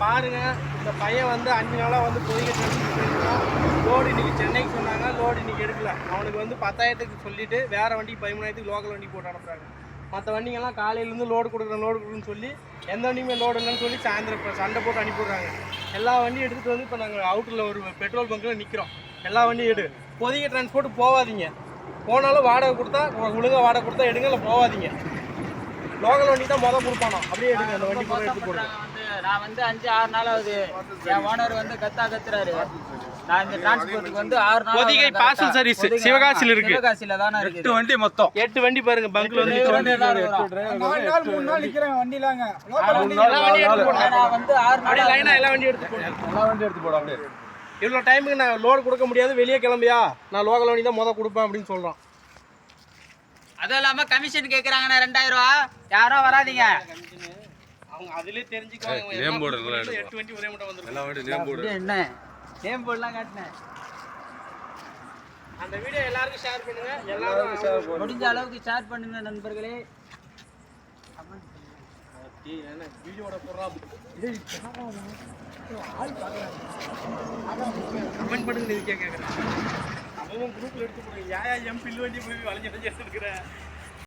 பாருங்க இந்த பையன் வந்து அஞ்சு நாளா வந்து பொதிகை லோடு இன்னைக்கு சென்னைக்கு சொன்னாங்க லோடு இன்னைக்கு எடுக்கல. அவனுக்கு வந்து பத்தாயிரத்துக்கு சொல்லிட்டு வேற வண்டிக்கு பதிமூணாயிரத்துக்கு லோக்கல் வண்டி போட்டு அனுப்புறாங்க. மற்ற வண்டிங்கெல்லாம் காலையிலேருந்து லோடு கொடுக்குறேன் லோடு கொடுக்குறேன்னு சொல்லி எந்த வண்டியுமே லோடு இல்லைன்னு சொல்லி சாயந்தரம் சண்டை போட்டு அனுப்பிவிடுறாங்க. எல்லா வண்டியும் எடுத்துகிட்டு வந்து இப்போ நாங்கள் அவுட்டரில் ஒரு பெட்ரோல் பங்க்கில் நிற்கிறோம் எல்லா வண்டியும் எடு. பொதிகை டிரான்ஸ்போர்ட் போகாதீங்க போனாலும் வாடகை கொடுத்தா ஒழுங்கா வாடகை கொடுத்தா எடுங்க இல்லை போகாதீங்க லோக்கல் வண்டி தான் மொதல் கொடுப்பானோ அப்படியே எடுங்க அந்த வண்டி கூட எடுத்து போடுங்க நான் வந்து அஞ்சு ஆறு நாள் ஆகுது என் ஓனர் வந்து கத்தா கத்துறாரு. நான் இந்த டிரான்ஸ்போர்ட்டுக்கு வந்து ஆறு நாள் பொதிகை service பொதிகை, சிவகாசியில இருக்கு. சிவகாசியில தானே இருக்கு வண்டி மொத்தம். எட்டு வண்டி பாருங்க பங்க்ல வந்து எட்டு. வண்டி. நாலு நாள் மூணு நாள் நிக்கிறேன் வண்டிலாங்க. எல்லா வண்டியும் எடுத்து போடுங்க. நான் வந்து ஆறு நாள் லைனா எல்லா வண்டியும் எடுத்து போடுங்க எல்லா வண்டி எடுத்து போட அப்படியே. இவ்வளோ டைமுக்கு நான் லோடு கொடுக்க முடியாது வெளியே கிளம்பியா? நான் லோக்கல் வண்டி தான் மொதல் கொடுப்பேன் அப்படின்னு சொல்றான். அதுவும் இல்லாம கமிஷன் கேக்குறாங்கண்ணா ரெண்டாயிரம் ரூபா. யாரும் வராதீங்க. அவங்க அதுலயே தெரிஞ்சுக்குவாங்க name board எல்லாம் எல்லா எட்டு வண்டி ஒரே மட்டும் வந்துருக்கும் எல்லா வண்டி நேம் போடு இது என்ன? நேம் போர்டுலாம் காட்டினேன். அந்த வீடியோ எல்லாருக்கும் ஷேர் பண்ணுங்க. எல்லாரும் முடிஞ்ச அளவுக்கு ஷேர் பண்ணுங்க நண்பர்களே. வீடியோட போடுறா? கமெண்ட் பண்ணுங்க இதுக்கே கேட்குறேன் அவன் குரூப்ல எடுத்து போடுங்க யா யா எம் பில்லு வண்டி போய் வளைஞ்சு வளைஞ்சு எடுத்துருக்கிறேன்